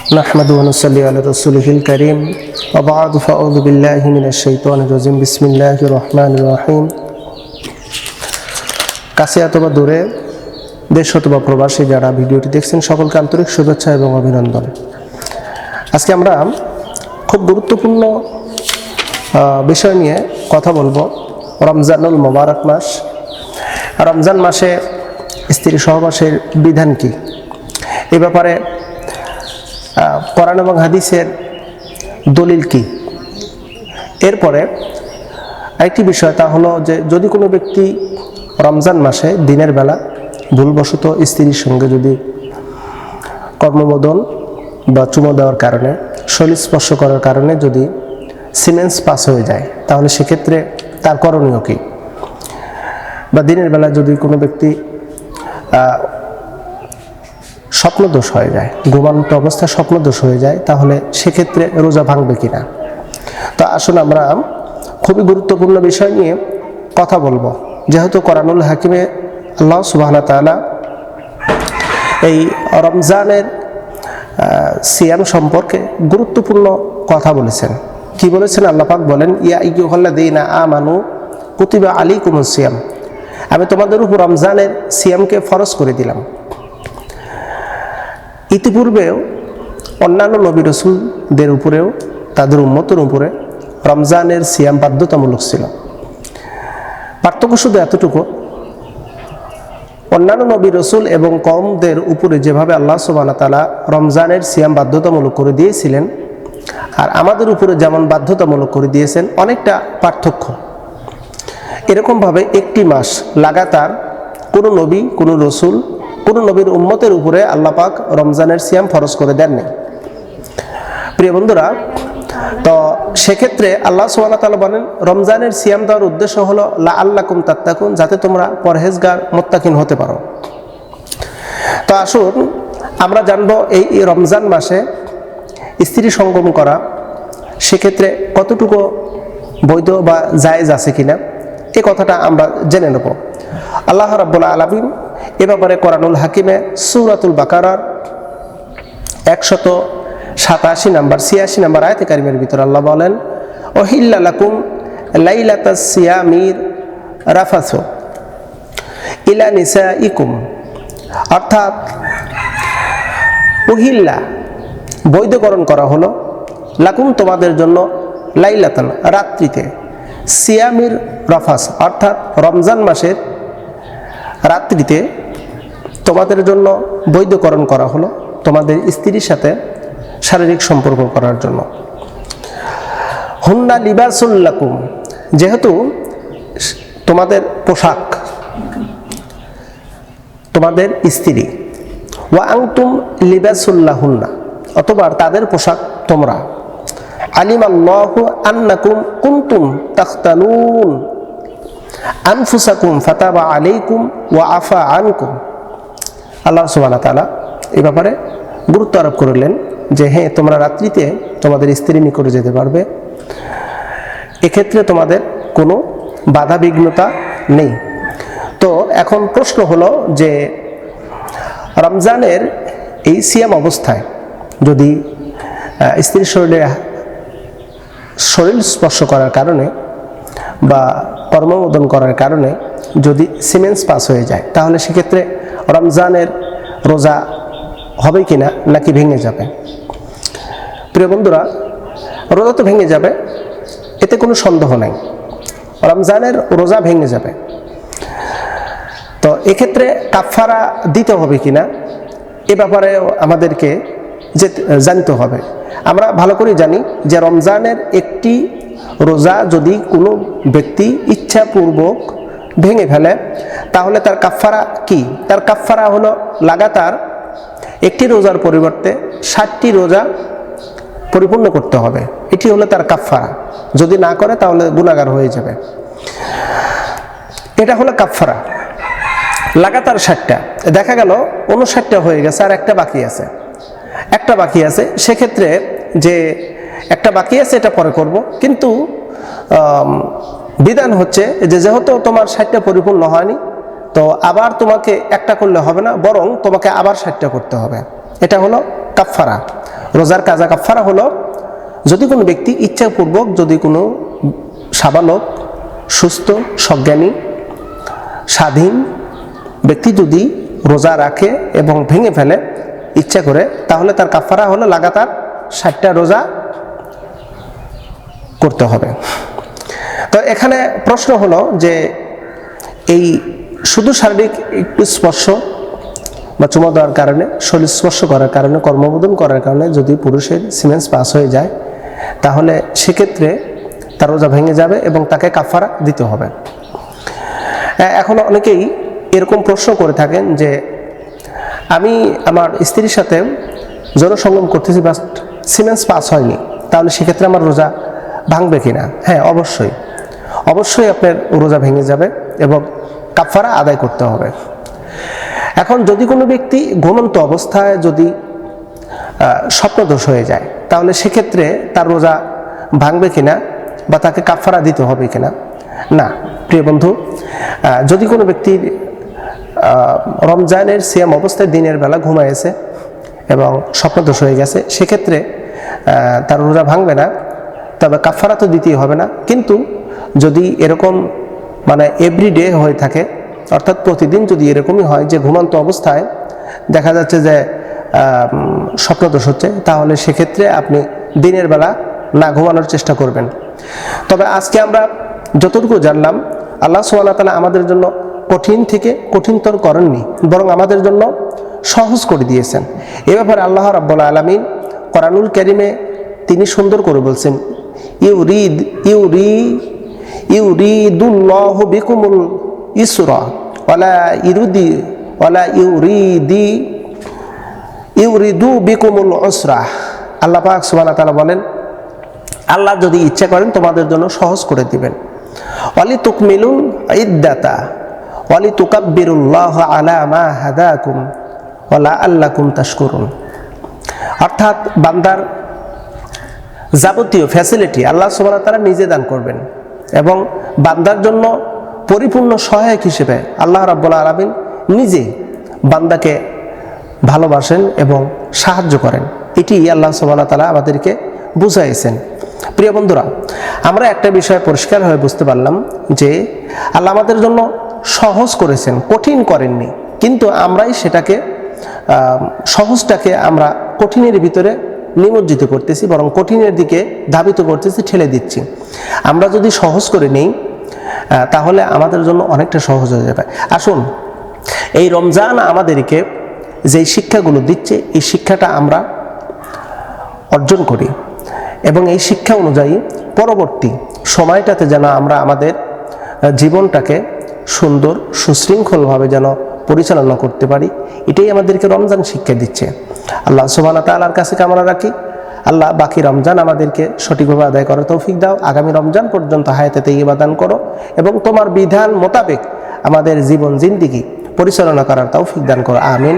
نحمد ونصلي على رسوله الكريم وبعد فأعوذ بالله من الشيطان الرجيم بسم الله الرحمن الرحيم কাছে অথবা দূরে দেশ অথবা প্রবাসী যারা ভিডিওটি দেখছেন সকলকে আন্তরিক শুভেচ্ছা এবং অভিনন্দন আজকে আমরা খুব গুরুত্বপূর্ণ আহ, বিষয় নিয়ে কথা বলবো রমজানুল মোবারক মাস রমজান মাসে স্ত্রী সহবাসের বিধান কি এ ব্যাপারে আহ, কোরআন এবং হাদিসের দলিল কি? এরপরে আরেকটি বিষয় তা হলো যে যদি কোনো ব্যক্তি রমজান মাসে দিনের বেলা ভুলবশত স্ত্রীর সঙ্গে যদি কর্মবোদন বা চুমো দেওয়ার কারণে শরীর স্পর্শ করার কারণে যদি সিমেন্স পাস হয়ে যায়, তাহলে সেক্ষেত্রে তার করণীয় কী? বা দিনের বেলা যদি কোনো ব্যক্তি স্বপ্নদোষ হয়ে যায়। ঘুমান্ত অবস্থায় স্বপ্নদোষ হয়ে যায়, তাহলে সেক্ষেত্রে রোজা ভাঙবে কিনা? তো আসুন আমরা খুবই গুরুত্বপূর্ণ বিষয় নিয়ে কথা বলব। যেহেতু কোরআনুল হাকিমে আল্লাহ সুবাহ তাআলা এই রমজানের সিয়াম সম্পর্কে গুরুত্বপূর্ণ কথা বলেছেন। কি বলেছেন? আল্লাহ পাক বলেন, ইয়া ইউহল্লা দিনা আমানু কুতিবা আলী কুমুল সিয়াম। আমি তোমাদের উপর রমজানের সিয়ামকে ফরজ করে দিলাম। ইতিপূর্বেও অন্যান্য নবী রসুলদের উপরেও, তাদের উন্মতের উপরে রমজানের সিয়াম বাধ্যতামূলক ছিল। পার্থক্য শুধু এতটুকু, অন্যান্য নবী রসুল এবং কমদের উপরে যেভাবে আল্লাহ সুবানা তালা রমজানের সিয়াম বাধ্যতামূলক করে দিয়েছিলেন, আর আমাদের উপরে যেমন বাধ্যতামূলক করে দিয়েছেন, অনেকটা পার্থক্য। এরকমভাবে একটি মাস লাগাতার কোনো নবী, কোনো রসুল কোনো নবীর উম্মতের উপরে আল্লাহ পাক রমজানের সিয়াম ফরজ করে দেননি। প্রিয় বন্ধুরা, তো সেক্ষেত্রে আল্লাহ সুবাহ তালা বলেন, রমজানের সিয়াম দেওয়ার উদ্দেশ্য হলো লা আল্লাকুম তাত্তাকুন, যাতে তোমরা পরহেজগার, মোত্তাকিন হতে পারো। তো আসুন, আমরা জানব এই রমজান মাসে স্ত্রী সঙ্গম করা সেক্ষেত্রে কতটুকু বৈধ বা জায়েজ আছে কিনা, এ কথাটা আমরা জেনে নেব। আল্লাহ রাব্বুল আলমিন এ ব্যাপারে কোরআনুল হাকিমে সুরাতুল বাকারার একশত সাতাশি নাম্বার, ছিয়াশি নাম্বার আয়তে কারিমের ভিতর আল্লাহ বলেন ওহিল্লাকুম লাইলাতা সিয়ামির রাফাসো ইলা নিসা ইকুম অর্থাৎ উহিল্লা, বৈধকরণ করা হলো, লাকুম তোমাদের জন্য লাইলাতান, রাত্রিতে সিয়ামির রফাস। অর্থাৎ রমজান মাসের রাত্রিতে তোমাদের জন্য বৈধকরণ করা হলো তোমাদের স্ত্রীর সাথে শারীরিক সম্পর্ক করার জন্য। হুন্না লিবাসুল্লাকুম যেহেতু তোমাদের পোশাক, তোমাদের স্ত্রী, ওয়া আংতুম লিবাসুল্লাহুন্না অথবা তাদের পোশাক তোমরা। আলিম আল্লাহ আন্নাকুম কুন্তুম তাখতানুন আনফুসাকুম ফাতাবা আলাইকুম ওয়া আফা আনকুম আল্লাহ সুবাহ তালা এই ব্যাপারে গুরুত্ব আরোপ করলেন যে হ্যাঁ তোমরা রাত্রিতে তোমাদের স্ত্রী নিকটে যেতে পারবে। এক্ষেত্রে তোমাদের কোনো বাধা বিঘ্নতা নেই। তো এখন প্রশ্ন হলো যে, রমজানের এই সিয়াম অবস্থায় যদি স্ত্রীর শরীরে শরীর স্পর্শ করার কারণে বা কর্মবোদন করার কারণে যদি সিমেন্স পাস হয়ে যায়, তাহলে সেক্ষেত্রে রমজানের রোজা হবে কি না নাকি ভেঙে যাবে? প্রিয় বন্ধুরা, রোজা তো ভেঙে যাবে, এতে কোনো সন্দেহ নাই। রমজানের রোজা ভেঙে যাবে। তো এক্ষেত্রে কাফারা দিতে হবে কিনা, এ ব্যাপারে আমাদেরকে যে জানতে হবে। আমরা ভালো করে জানি যে রমজানের একটি রোজা যদি কোনো ব্যক্তি ইচ্ছাপূর্বক ভেঙে ফেলে, তাহলে তার কাফারা কি? তার কাফারা হলো লাগাতার একটি রোজার পরিবর্তে ষাটটি রোজা পরিপূর্ণ করতে হবে। এটি হলো তার কাফারা যদি না করে, তাহলে গুণাগার হয়ে যাবে। এটা হলো কাফারা লাগাতার ষাটটা। দেখা গেল, উনষাটটা হয়ে গেছে আর একটা বাকি আছে। একটা বাকি আছে। সেক্ষেত্রে যে একটা বাকি আছে, এটা পরে করব। কিন্তু বিধান হচ্ছে যে যেহেতু তোমার ষাটটা পরিপূর্ণ হয়নি, তো আবার তোমাকে একটা করলে হবে না, বরং তোমাকে আবার ষাটটা করতে হবে। এটা হলো কাফারা রোজার কাজা কাফারা হলো, যদি কোনো ব্যক্তি ইচ্ছাপূর্বক, যদি কোনো সাবালক, সুস্থ, সজ্ঞানী, স্বাধীন ব্যক্তি যদি রোজা রাখে এবং ভেঙে ফেলে, ইচ্ছা করে, তাহলে তার কাফারা হলো লাগাতার ষাটটা রোজা করতে হবে। তো এখানে প্রশ্ন হলো যে এই শুধু শারীরিক একটু স্পর্শ বা চুমা দেওয়ার কারণে, শরীর স্পর্শ করার কারণে, কর্মবোধন করার কারণে যদি পুরুষের সিমেন্স পাস হয়ে যায়, তাহলে সেক্ষেত্রে তার রোজা ভেঙে যাবে এবং তাকে কাফারা দিতে হবে। এখন অনেকেই এরকম প্রশ্ন করে থাকেন যে আমি আমার স্ত্রীর সাথে জনসংগম করতেছি বাস সিমেন্স পাস হয়নি, তাহলে সেক্ষেত্রে আমার রোজা ভাঙবে কিনা? হ্যাঁ অবশ্যই। অবশ্যই আপনার রোজা ভেঙে যাবে এবং কাফারা আদায় করতে হবে। এখন যদি কোনো ব্যক্তি ঘুমন্ত অবস্থায় যদি স্বপ্নদোষ হয়ে যায়, তাহলে সেক্ষেত্রে তার রোজা ভাঙবে কিনা বা তাকে কাফারা দিতে হবে কিনা? না। প্রিয় বন্ধু যদি কোনো ব্যক্তির রমজানের সিয়াম অবস্থায় দিনের বেলা ঘুমাইছে এবং স্বপ্নদোষ হয়ে গেছে, সেক্ষেত্রে তার রোজা ভাঙবে না। তবে কাফারা তো দিতেই হবে না। কিন্তু যদি এরকম মানে এভরিডে হয়ে থাকে, অর্থাৎ প্রতিদিন যদি এরকমই হয় যে ঘুমন্ত অবস্থায় দেখা যাচ্ছে যে স্বপ্নদোষ হচ্ছে, তাহলে সেক্ষেত্রে আপনি দিনের বেলা না ঘুমানোর চেষ্টা করবেন। তবে আজকে আমরা যতটুকু জানলাম, আল্লাহ সুবহানাহু তালা আমাদের জন্য কঠিন থেকে কঠিনতর করেননি, বরং আমাদের জন্য সহজ করে দিয়েছেন। এ ব্যাপারে আল্লাহ রাব্বুল আলামিন করানুল ক্যারিমে তিনি সুন্দর করে বলছেন ইউরিদ, ইউরি, ইউরিদুল্লাহু বিকুমুল ইসরা, ওয়ালা ইরুদি, ওয়ালা ইউরিদি, ইউরিদু বিকুমুল উসরা। আল্লাহ পাক সুবহানাহু ওয়া তাআলা বলেন, আল্লাহ যদি ইচ্ছা করেন তোমাদের জন্য সহজ করে দিবেন। ওয়ালি তুকমিলুল ইদ্দাতা ওয়ালি তুকাব্বিরুল্লাহ আলা মা হাদাকুম ওয়ালা আল্লাকুম তাশকুরুন। অর্থাৎ বান্দার যাবতীয় ফ্যাসিলিটি আল্লাহ সুবহানাহু তারা নিজে দান করবেন। এবং বান্দার জন্য পরিপূর্ণ সহায়ক হিসেবে আল্লাহ রাব্বুল আলামিন নিজে বান্দাকে ভালোবাসেন এবং সাহায্য করেন। এটি আল্লাহ সুবহানাহু ওয়া তাআলা আমাদেরকে বুঝাইছেন। প্রিয় বন্ধুরা, আমরা একটা বিষয় পরিষ্কার হয়ে বুঝতে পারলাম যে আল্লাহ আমাদের জন্য সহজ করেছেন, কঠিন করেননি। কিন্তু আমরাই সেটাকে সহজটাকে আমরা কঠিনের ভিতরে নিমজ্জিত করতেছি, বরং কঠিনের দিকে ধাবিত করতেছি, ঠেলে দিচ্ছি। আমরা যদি সহজ করে নেই তাহলে আমাদের জন্য অনেকটা সহজ হয়ে যাবে। আসুন, এই রমজান আমাদেরকে যেই শিক্ষাগুলো দিচ্ছে, এই শিক্ষাটা আমরা অর্জন করি এবং এই শিক্ষা অনুযায়ী পরবর্তী সময়টাতে যেন আমরা আমাদের জীবনটাকে সুন্দর, সুশৃঙ্খলভাবে যেন পরিচালনা করতে পারি, এটাই আমাদেরকে রমজান শিক্ষা দিচ্ছে। আল্লাহ সোবানা তালার কাছে কামনা রাখি। আল্লাহ বাকি রমজান আমাদেরকে সঠিকভাবে আদায় করার তৌফিক দাও। আগামী রমজান পর্যন্ত হায়াতে তেইবা দান করো এবং তোমার বিধান মোতাবেক আমাদের জীবন, জিন্দিগি পরিচালনা করার তৌফিক দান করো। আমিন।